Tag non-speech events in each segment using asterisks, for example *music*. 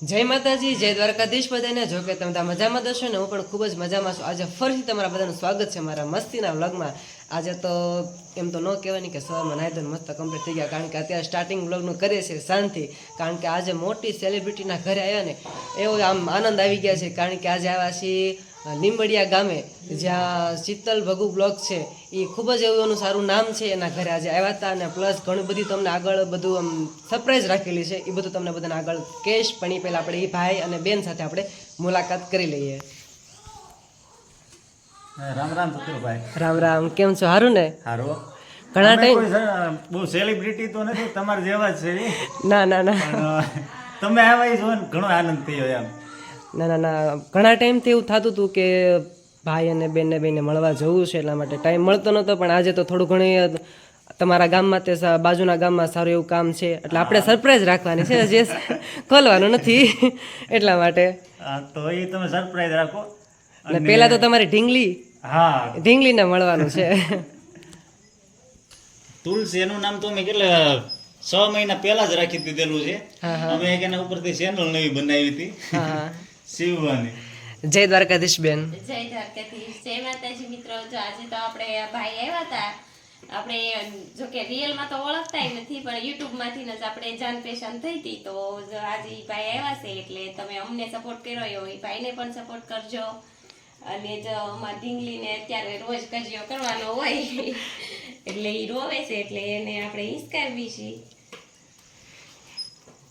જય માતાજી, જય દ્વારકાધીશ બધાને જો કે તમે મજામાં દશો ને, હું પણ ખૂબ જ મજામાં છું. આજે ફરીથી તમારા બધાનું સ્વાગત છે મારા મસ્તીના વ્લોગમાં. આજે તો એમ તો ન કહેવાય ને કે સવારમાં નાહી ધોઈને મસ્ત કમ્પ્લીટ થઈ ગયા, કારણ કે અત્યારે સ્ટાર્ટિંગ વ્લોગનું કરીએ છીએ શાંતિ. કારણ કે આજે મોટી સેલિબ્રિટીના ઘરે આવ્યા ને, એવો આમ આનંદ આવી ગયા છે. કારણ કે આજે આવ્યા છીએ લીંબડિયા ગામે જ્યાં શીતલ ભગુ બ્લોક છે એ ખૂબ જ એવું એનું સારું નામ છે એના ઘરે આજે આવ્યા હતા અને પ્લસ ઘણું બધું તમને આગળ બધું આમ સરપ્રાઈઝ રાખેલી છે એ બધું તમને બધાને આગળ કહેશ પણ એ પહેલાં આપણે એ ભાઈ અને બેન સાથે આપણે મુલાકાત કરી લઈએ. રામ રામ ચતુરભાઈ રામ રામ કેમ છો? સારું ને? હારો. ઘણા ટાઈમ બહુ સેલિબ્રિટી તો નથી તમારે જેવા જ છે. ના ના ના. તમે આવ્યા છો ઘણો આનંદ થયો એમ. ના ના ના. ઘણા ટાઈમથી એવું થતું હતું કે ભાઈ અને બેનને બેને મળવા જવું છે એટલા માટે ટાઈમ મળતો નહોતો પણ આજે તો થોડું ઘણી તમારા ગામમાં તે બાજુના ગામમાં સારું એવું કામ છે એટલે આપણે સરપ્રાઈઝ રાખવાની છે જે ખોલવાનું નથી એટલા માટે. તો એ તમે સરપ્રાઈઝ રાખો. અને પહેલા તો તમારી ઢીંગલી હા. ઢીંગલીને મળવાનું છે. *laughs* તુલસી એનું નામ તો અમે કેટલા છ મહિના પહેલા જ રાખી દીધેલું છે. અમે એના ઉપરથી ચેનલ નવી બનાવી હતી. શિવવાની જય દ્વારકાધીશ બેન જય દ્વારકાધીશ. જય માતાજી મિત્રો. જો આજે તો આપણે ભાઈ આવ્યા હતા. આપણે જો કે રિયલમાં તો ઓળખતા નથી પણ યુટ્યુબમાંથી જ આપણે જાન પહેચાન થઈ હતી. તો જો આજે ભાઈ આવ્યા છે એટલે તમે અમને સપોર્ટ કર્યો એવો એ ભાઈને પણ સપોર્ટ કરજો. અને જો અમારા ઢીંગલીને અત્યારે રોજ કજિયો કરવાનો હોય *laughs* એટલે એ રોવે છે એટલે એને આપણે હિંસકારવી છીએ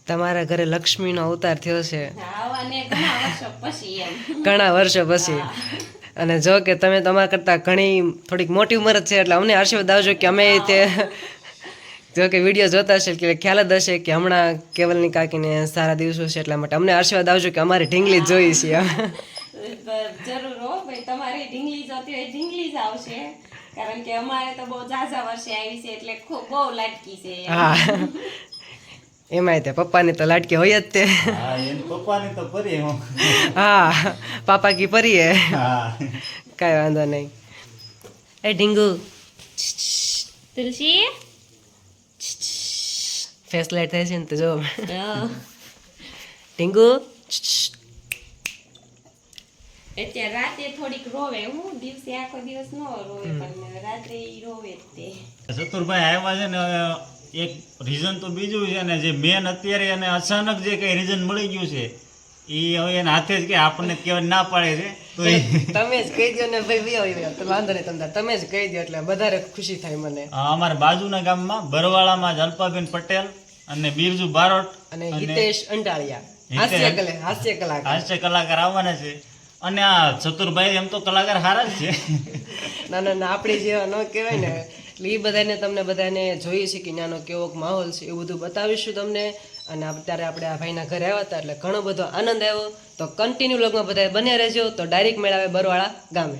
તમારા ઘરે લક્ષ્મીનો અવતાર થયો છે. ઘણા વર્ષો પછી અને જો કે તમે તમારા કરતાં ઘણી થોડીક મોટી ઉંમર છે એટલે અમને આશીર્વાદ આવજો કે અમે તે જો કે વીડિયો જોતા હશે એટલે ખ્યાલ જ હશે કે હમણાં કેવલની કાકીને સારા દિવસો છે એટલા માટે અમને આશીર્વાદ આવજો કે અમારી ઢીંગલી જોઈ છે. જરૂર હો ભાઈ તમારી ઢીંગલી જોતી હોય ઢીંગલી જ આવશે. કારણ કે અમારે તો બહુ ઝાઝા વર્ષે આવી છે એટલે બહુ લાટકી છે. હા. એમાંય તે પપ્પાની તો લાટકી હોય જ તે. હા એન પપ્પાની તો ફરી હા. પાપા કી પરીએ હા. કાંઈ વાંધો નહીં. એ ઢીંગુ. તુલસી? ફેસ લાઈટ થાય છે ને તો જો. ઢીંગુ. અત્યારે રાતે થોડીક રોવે. હું દિવસે આખો દિવસ ન રોવે પણ રાત્રે રોવે તે. ચતુરભાઈ આવ્યા છે ને એક રીઝન તો બીજું છે ને જે મેન અત્યારે એને અચાનક જે કઈ રીઝન મળી ગયું છે એ હવે એના હાથે જ કે આપણને કહેવાય ના પાડે છે. તો તમે જ કહી દો ને ભાઈ તો વાંધો નહીં તમને તમે જ કહી દો એટલે વધારે ખુશી થાય મને. અમારા બાજુના ગામમાં બરવાળામાં જ અલ્પાબેન પટેલ અને બિરજુ બારોટ અને હિતેશ અંટાળિયા હાસ્ય કલાકાર. હાસ્ય કલાકાર આવવાના છે. અને આ ચતુરભાઈ એમ તો કલાકાર સારા જ છે. ના ના ના આપણી જેવા ન કહેવાય ને. એટલે એ બધાને તમને બધાને જોઈએ છે કે ત્યાંનો કેવો માહોલ છે, એવું બધું બતાવીશું તમને. અને અત્યારે આપણે આ ભાઈના ઘરે આવ્યા હતા એટલે ઘણો બધો આનંદ આવ્યો. તો કન્ટિન્યુ લોગમાં બધા બન્યા રહેજો. તો ડાયરેક્ટ મેળાવે બરવાળા ગામે.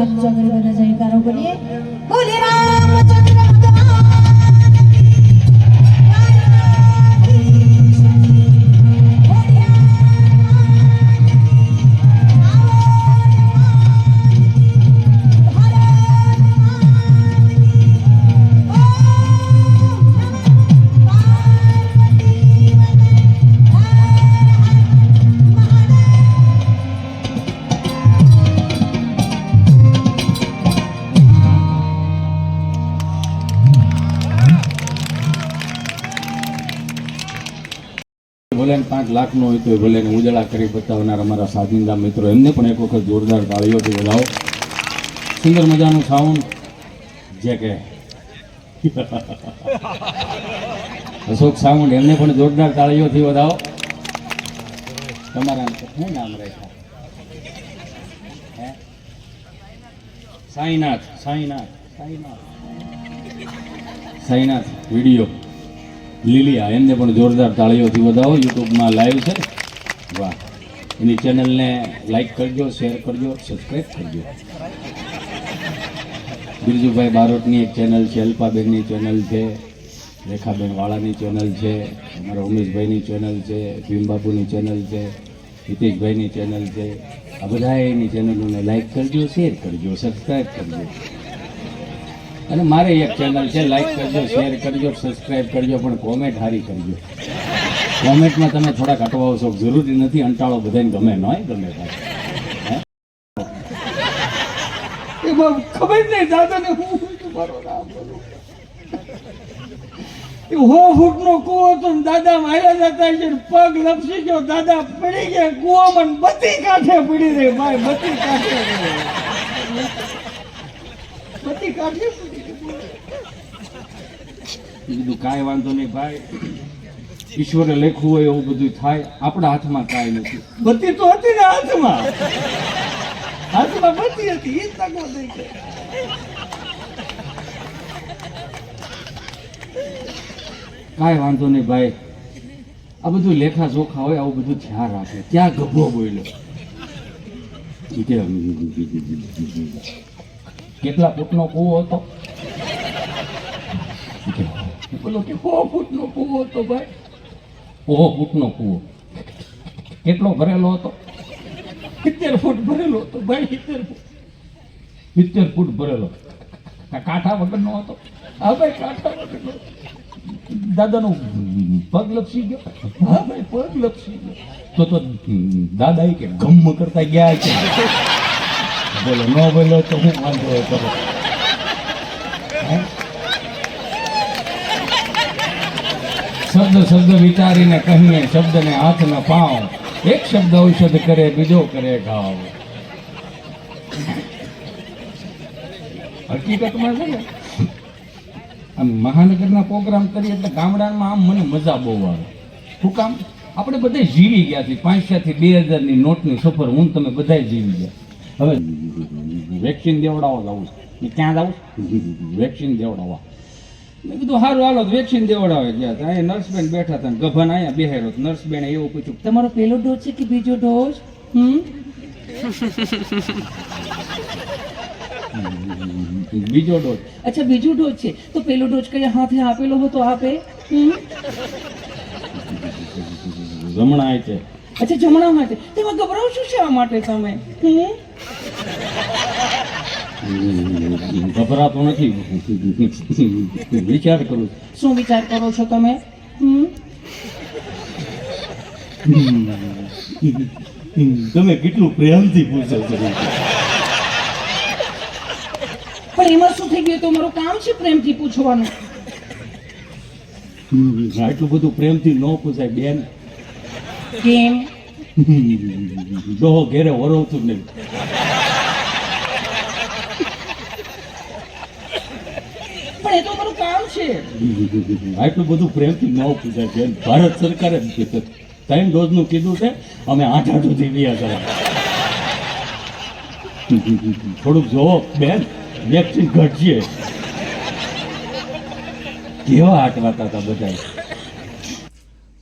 બે હાથ ચક્ર બધા જયકારો કરીએ ભલે પાંચ લાખનો હોય તો ભલે ઉજાળા કરી બતાવનાર અમારા સાજિંદા મિત્રો. એમને પણ એક વખત જોરદાર તાળીઓથી વધાવો સુંદર મજાનું સાઉન્ડ જે કે અશોક સાઉન્ડ એમને પણ જોરદાર તાળીઓથી વધાવો. તમારા શું નામ રાખ્યા? સાઈનાથ સાઈનાથ સાઈનાથ. સાઈનાથ, વીડિયો. લીલિયા, એમને પણ જોરદાર તાળીઓથી વધાવો. યુટ્યુબમાં લાઈવ છે. વાહ. એની ચેનલને લાઈક કરજો શેર કરજો સબસ્ક્રાઈબ કરજો. બિરજુભાઈ બારોટની એક ચેનલ છે, અલ્પાબેનની ચેનલ છે, રેખાબેન વાળાની ચેનલ છે, અમારા ઉમેશભાઈની ચેનલ છે, ભીમબાપુની ચેનલ છે, હિતેશભાઈની ચેનલ છે. આ બધા એની ચેનલોને લાઈક કરજો શેર કરજો સબસ્ક્રાઈબ કરજો. અને મારે એક ચેનલ છે લાઈક કરજો શેર કરજો સબસ્ક્રાઈબ કરજો, પણ કોમેન્ટ હારી કરજો. કોમેન્ટમાં તમે થોડાક અટવાઓ છો. જરૂરી નથી, અંટાળો બધાને ગમે ન હોય ગમે એ ખબર નહીં, દાદાને હું મારો નામ એ હો ફૂટનો કૂવો ને, દાદા માર્યા જતા છે પગ લપસી ગયો, દાદા પડી ગયા કૂવામાં ને બધી કાંઠે પડી રહી, ભાઈ, બધી કાંઠે બધી કાંઠે કીધું કાંઈ વાંધો નહીં ભાઈ. ઈશ્વરે લખ્યું હોય એવું બધું થાય. આપણા હાથમાં કાંઈ નથી. બધી તો હતી ને હાથમાં. હાથમાં બધી હતી એ તકો થઈ કાંઈ વાંધો નહીં ભાઈ. આ બધું લેખા જોખા હોય આવું બધું ધ્યાન રાખે. ક્યાં ગભો બોલ્યો? કેટલા ફૂટનો કૂવો હતો? બોલો કે સો ફૂટનો કૂવો હતો ભાઈ? ઓહો ફૂટનો કૂવો. કેટલો ભરેલો હતો? સિત્તેર ફૂટ ભરેલો હતો ભાઈ સિત્તેર ફૂટ. સિત્તેર ફૂટ ભરેલો. કાંઠા વગરનો હતો? હા ભાઈ કાંઠા વગરનો. દાદાનો પગ લપસી ગયો? હા ભાઈ પગ લપસી ગયો. તો તો દાદા એ કે ગમ કરતા ગયા છે. બોલો ન બોલો તો હું વાંધો કરો હે? શબ્દ શબ્દ વિચારીને કહીએ, શબ્દને હાથના પાવ. એક શબ્દ ઔષધ કરે, બીજો કરે ઘાવ. હકીકતમાં છે ને, આમ મહાનગરના પ્રોગ્રામ કરીએ એટલે ગામડામાં આમ મને મજા બહુ આવે. શું કામ? આપણે બધા જીવી ગયા છીએ. પાંચસાથી બે હજારની નોટની સફર હું તમે બધા જીવી ગયા. હવે વેક્સિન દેવડાવવા જવું છે. ક્યાં જવું વેક્સિન દેવડાવવા. મેં કીધું સારું હાલો વેક્સિન દેવડાવે ગયા હતા અહીંયા નર્સબેન બેઠા હતા ગભન અહીંયા બેહેરો નર્સબેન એવું પૂછ્યું તમારો પહેલો ડોઝ છે કે બીજો ડોઝ? હમ? બીજો ડોઝ. અચ્છા બીજો ડોઝ છે. તો પેલો ડોઝ કયા હાથે આપેલો હતો આપે? જમણાય છે અચ્છા જમણા માટે તેમાં ગભરાવ શું શા માટે તમે? હમ? ગભરાતો નથી વિચાર કરું. શું વિચાર કરો છો તમે? હમ? તમે કેટલું પ્રેમથી પૂછો છો? પણ એમાં શું થઈ ગયું? તો મારું કામ છે પ્રેમથી પૂછવાનું. આટલું બધું પ્રેમથી ન પૂછાય બેન. કેમ? ડોહો ઘેરે વરવતું નહીં. પણ એ તો મારું કામ છે. આટલું બધું પ્રેમથી ન પૂછાય છે. ભારત સરકારે ત્રણ ડોઝનું કીધું છે અમે આઠ આઠ સુધી રહ્યા કરે થોડુંક જોવો બેન વેક્સિન ઘટશે. કેવા આટવાતા હતા બધા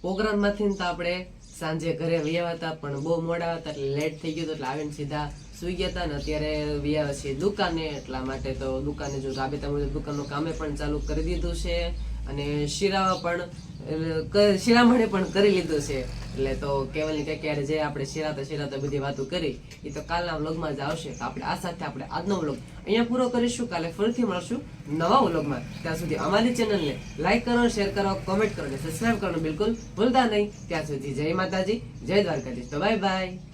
પ્રોગ્રામમાંથી તો આપણે સાંજે ઘરે વ્યાવા હતા પણ બહુ મોડા હતા એટલે લેટ થઈ ગયું હતું એટલે આવીને સીધા સુઈ હતા ને અત્યારે વ્યા છે દુકાને, એટલા માટે તો દુકાને જો રાબેતા મુજબ દુકાનનું કામે પણ ચાલુ કરી દીધું છે અને શિરાવા પણ શિરામણે પણ કરી લીધું છે. એટલે તો કેવલની કે જે આપણે શિરાતા શિરાતા બધી વાતો કરી એ તો કાલના વ્લોગમાં જ આવશે. તો આપણે આ સાથે આપણે આજનો વ્લોગ અહીંયા પૂરો કરીશું. કાલે ફરીથી મળશું નવા વ્લોગમાં. ત્યાં સુધી અમારી ચેનલને લાઈક કરો, શેર કરો, કોમેન્ટ કરો અને સબસ્ક્રાઈબ કરવાનું બિલકુલ ભૂલતા નહીં. ત્યાં સુધી જય માતાજી, જય દ્વારકાધીશ. તો બાય બાય.